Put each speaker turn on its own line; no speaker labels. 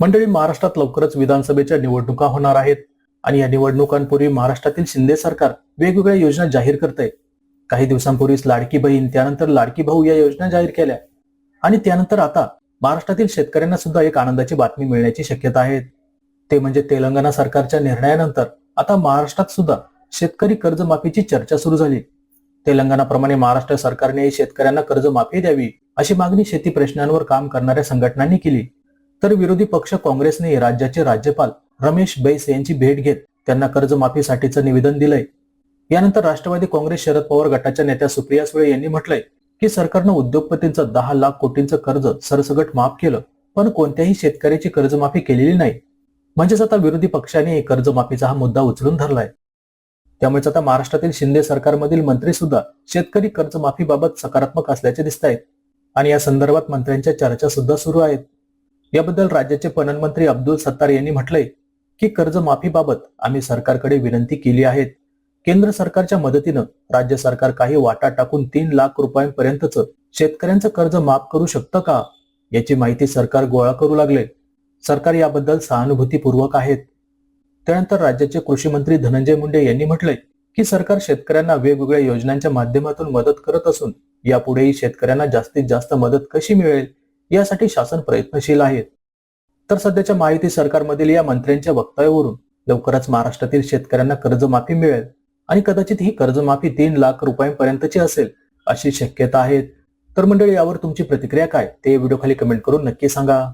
मंडळी महाराष्ट्रात लवकरच विधानसभेच्या निवडणुका होणार आहेत आणि या निवडणुकांपूर्वी महाराष्ट्रातील शिंदे सरकार वेगवेगळ्या योजना जाहीर करते काही दिवसांपूर्वीच लाडकी बहीण त्यानंतर लाडकी भाऊ या योजना जाहीर केल्या. आणि त्यानंतर आता महाराष्ट्रातील शेतकऱ्यांना सुद्धा एक आनंदाची बातमी मिळण्याची शक्यता आहे. ते म्हणजे तेलंगणा सरकारच्या निर्णयानंतर आता महाराष्ट्रात सुद्धा शेतकरी कर्जमाफीची चर्चा सुरू झाली. तेलंगणाप्रमाणे महाराष्ट्र सरकारने शेतकऱ्यांना कर्जमाफी द्यावी अशी मागणी शेती प्रश्नांवर काम करणाऱ्या संघटनांनी केली. तर विरोधी पक्ष काँग्रेसने राज्याचे राज्यपाल रमेश बैस यांची भेट घेत त्यांना कर्जमाफीसाठीचं निवेदन दिलंय. यानंतर राष्ट्रवादी काँग्रेस शरद पवार गटाच्या नेत्या सुप्रिया सुळे यांनी म्हटलंय की सरकारनं उद्योगपतींचं दहा लाख कोटींचं कर्ज सरसगट माफ केलं पण कोणत्याही शेतकऱ्याची कर्जमाफी केलेली नाही. म्हणजेच आता विरोधी पक्षाने कर्जमाफीचा हा मुद्दा उचलून धरलाय. त्यामुळेच आता महाराष्ट्रातील शिंदे सरकारमधील मंत्री सुद्धा शेतकरी कर्जमाफीबाबत सकारात्मक असल्याचे दिसत आहेत आणि या संदर्भात मंत्र्यांच्या चर्चा सुद्धा सुरू आहेत. याबद्दल राज्याचे पणन मंत्री अब्दुल सत्तार यांनी म्हटलंय की कर्जमाफीबाबत आम्ही सरकारकडे विनंती केली आहे केंद्र सरकारच्या मदतीनं राज्य सरकार काही वाटा टाकून तीन लाख रुपयांपर्यंतच शेतकऱ्यांचं कर्ज माफ करू शकतं का? याची माहिती सरकार गोळा करू लागले. सरकार याबद्दल सहानुभूतीपूर्वक आहेत. त्यानंतर राज्याचे कृषी मंत्री धनंजय मुंडे यांनी म्हटलंय की सरकार शेतकऱ्यांना वेगवेगळ्या योजनांच्या माध्यमातून मदत करत असून यापुढेही शेतकऱ्यांना जास्तीत जास्त मदत कशी मिळेल? यासाठी शासन प्रयत्नशील आहे. तर सध्याच्या माहिती सरकारमधील या मंत्र्यांच्या वक्तव्यावरून लवकरच महाराष्ट्रातील शेतकऱ्यांना कर्जमाफी मिळेल आणि कदाचित ही कर्जमाफी तीन लाख रुपयांपर्यंतची असेल अशी शक्यता आहे. तर मंडळी यावर तुमची प्रतिक्रिया काय? ते व्हिडिओ खाली कमेंट करून नक्की सांगा.